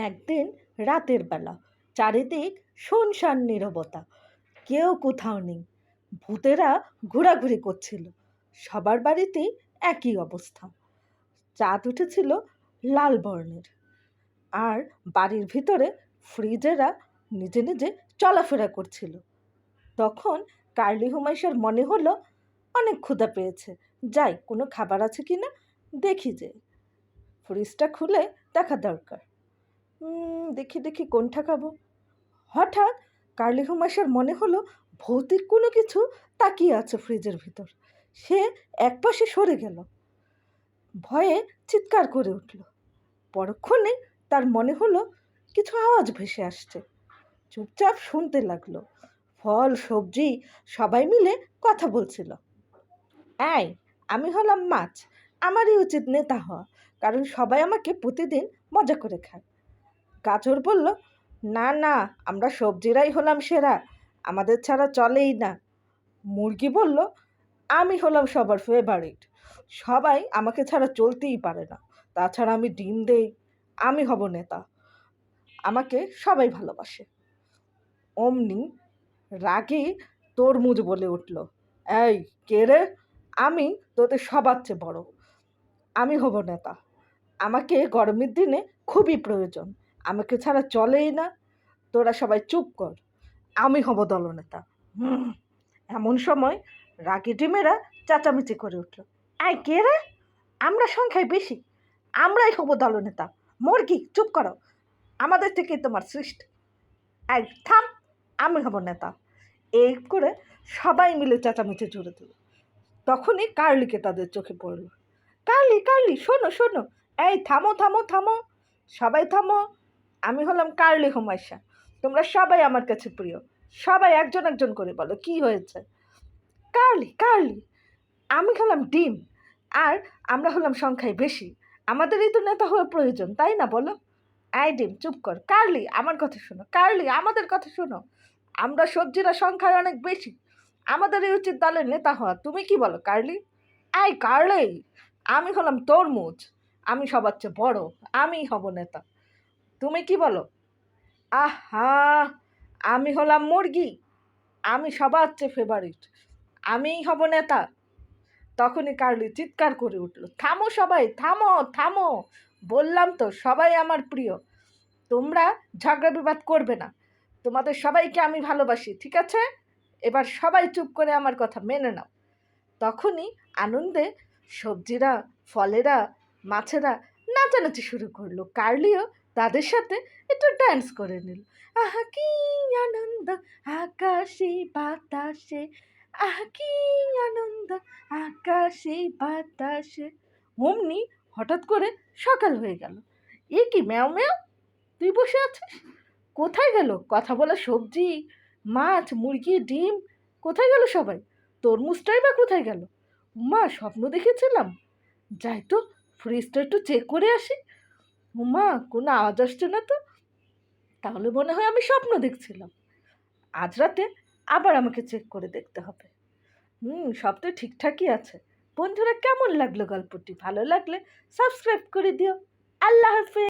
একদিন রাতের বেলা। চারিদিক শুনশান নীরবতা। কেউ কোথাও নেই। ভূতেরা ঘোরাঘুরি করছিল। সবার বাড়িতেই একই অবস্থা। চাঁদ উঠেছিল লাল বর্ণের। আর বাড়ির ভিতরে ফ্রিজেরা নিজে নিজে চলাফেরা করছিল। তখন কার্লি হুমাইশার মনে হলো, অনেক ক্ষুধা পেয়েছে। যাই, কোনো খাবার আছে কি না দেখি যে। ফ্রিজটা খুলে দেখা দরকার। দেখি দেখি কোনটা খাব। হঠাৎ কার্লি হুমাশার মনে হলো ভৌতিক কোনো কিছু তাকিয়ে আছে ফ্রিজের ভিতর। সে একপাশে সরে গেল। ভয়ে চিৎকার করে উঠল। পরক্ষণে তার মনে হলো কিছু আওয়াজ ভেসে আসছে। চুপচাপ শুনতে লাগল। ফল, সবজি, সবাই মিলে কথা বলছিল। এই, আমি হলাম মাছ। আমারই উচিত নেতা হওয়া। কারণ সবাই আমাকে প্রতিদিন মজা করে খায়। গাজর বলল, না না, আমরা সবজিরাই হলাম সেরা, আমাদের ছাড়া চলেই না। মুরগি বলল, আমি হলাম সবার ফেভারিট সবাই আমাকে ছাড়া চলতেই পারে না, তাছাড়া আমি ডিম দেই, আমি হব নেতা, আমাকে সবাই ভালোবাসে। অমনি রাগে তরমুজ বলে উঠল, এই, কে রে? আমি তোদের সবার চেয়ে বড়, আমি হব নেতা, আমাকে গরমের দিনে খুবই প্রয়োজন। আমাকে ছাড়া চলেই না। তোরা সবাই চুপ কর। আমি হব দলনেতা। এমন সময় রাগি ডিমেরা চেঁচামেচি করে উঠল। আই কে রে? আমরা সংখ্যায় বেশি। আমরাই হব দলনেতা। মুরগি, চুপ করো। আমাদের থেকে তোমার সৃষ্টি। এই, থাম, আমি হব নেতা। এই করে সবাই মিলে চেঁচামেচি জুড়ে দিল। তখনই কার্লিকে তাদের চোখে পড়ল। কার্লি কার্লি, শোনো শোনো। এই, থামো থামো থামো। সবাই থামো। আমি হলাম কার্লি হুমায়সা তোমরা সবাই আমার কাছে প্রিয়। সবাই একজন একজন করে বলো, কি হয়েছে? কার্লি কার্লি, আমি হলাম ডিম, আর আমরা হলাম সংখ্যায় বেশি। আমাদেরই তো নেতা হওয়ার প্রয়োজন, তাই না বলো? আই ডিম, চুপ কর। কার্লি, আমার কথা শোনো। কার্লি, আমাদের কথা শোনো। আমরা সবজিরা সংখ্যায় অনেক বেশি। আমাদেরই উচিত দলের নেতা হওয়া। তুমি কি বলো, কার্লি? আই কার্লি, আমি হলাম তরমুজ। আমি সবার চেয়ে বড়। আমি হব নেতা। তুমি কি বলো? আহা, আমি হলাম মুরগি। আমি সবার চেয়ে ফেভারিট আমিই হব নেতা। তখনই কার্লি চিৎকার করে উঠল, থামো সবাই, থামো থামো। বললাম তো, সবাই আমার প্রিয়। তোমরা ঝগড়া বিবাদ করবে না। তোমাদের সবাইকে আমি ভালোবাসি, ঠিক আছে? এবার সবাই চুপ করে আমার কথা মেনে নাও। তখনই আনন্দে সবজিরা, ফলেরা, মাছেরা নাচানাচি শুরু করল। কার্লিও তাদের সাথে একটু ডান্স করে নিল। আহা, কি আনন্দ আকাশে, বাতাসে। আহা, কি আনন্দ আকাশে, বাতাসে। অমনি হঠাৎ করে সকাল হয়ে গেল। এ কি ম্যাও ম্যাও? তুই বসে আছিস? কোথায় গেল? কথা বলা সবজি, মাছ, মুরগি, ডিম, কোথায় গেল সবাই? তরমুজটাই বা কোথায় গেল? মা, স্বপ্ন দেখেছিলাম। যাই তো ফ্রিজটা একটু চেক করে আসি। উমা কোনো আওয়াজ আসছে না তো? তাহলে মনে হয় আমি স্বপ্ন দেখছিলাম। আজ রাতে আবার আমাকে চেক করে দেখতে হবে। হুম, সব তো ঠিকঠাকই আছে। বন্ধুরা, কেমন লাগল গল্পটি? ভালো লাগলে সাবস্ক্রাইব করে দিও। আল্লাহ হাফেজ!